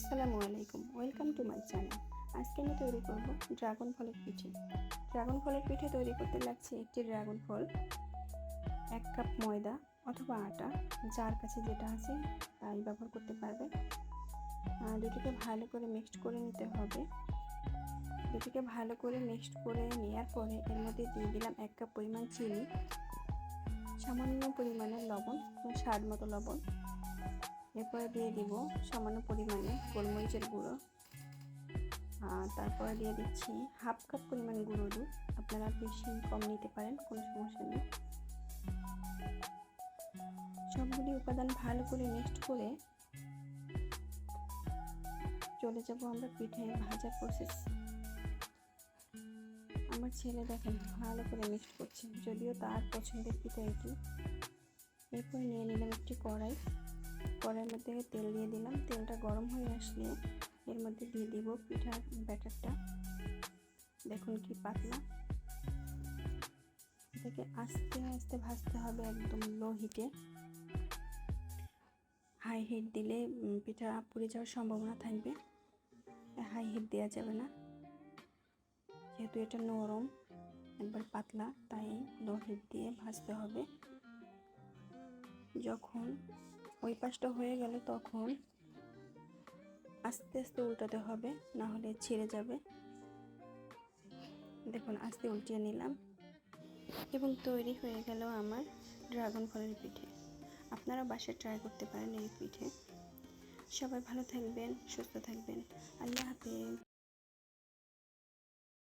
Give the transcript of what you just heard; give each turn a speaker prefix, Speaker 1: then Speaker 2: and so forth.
Speaker 1: আসসালামু আলাইকুম, welcome to my channel. আজকে আমি তৈরি করব ড্রাগন ফলের পিঠে। ড্রাগন ফলের পিঠে তৈরি করতে লাগছে একটি ড্রাগন ফল, এক কাপ ময়দা অথবা আটা, যার কাছে যেটা আছে তাই ব্যবহার করতে পারবে। দুটোকে ভালো করে মিক্সড করে নিতে হবে। দুটোকে ভালো করে মিক্সড করে নেওয়ার পরে এর মধ্যে দিয়ে দিলাম এক কাপ পরিমাণ চিনি, সামান্য পরিমাণের লবণ এবং স্বাদ মতো লবণ। এরপরে দিয়ে দিব সামান্য পরিমাণে গোলমরিচের গুঁড়ো। আর তারপরে দিয়ে দিচ্ছি হাফ কাপ পরিমাণ গুঁড়ো দুধ। আপনারা বেশি কম নিতে পারেন, কোনো সমস্যা নেই। সবগুলি উপাদান ভালো করে মিক্সড করে চলে যাব আমরা পিঠে ভাজার প্রসেস আমার ছেলে দেখেন ভালো করে মিক্সড করছে, যদিও তার পছন্দের পিঠা এটি। এরপর নিয়ে নিলাম একটি কড়াই। কড়াইয়ের মধ্যে তেল দিয়ে দিলাম। তেলটা গরম হয়ে আসলে এর মধ্যে দিয়ে দিব পিঠার ব্যাটারটা। দেখুন কি পাতলা। এটাকে আস্তে আস্তে ভাজতে হবে একদম লো হিটে হাই হিট দিলে পিঠা পুড়ে যাওয়ার সম্ভাবনা থাকবে। হাই হিট দেওয়া যাবে না। যেহেতু এটা নরম, একবার পাতলা, তাই লো হিট দিয়ে ভাজতে হবে। যখন ওই পাশটা হয়ে গেল তখন আস্তে আস্তে উল্টাতে হবে, না হলে ছিঁড়ে যাবে। দেখুন, আস্তে উল্টিয়ে নিলাম। এবং তৈরি হয়ে গেল আমার ড্রাগন ফলের পিঠে। আপনারা বাসায় ট্রাই করতে পারেন এই পিঠে। সবাই ভালো থাকবেন, সুস্থ থাকবেন। আল্লাহ হাফেজ।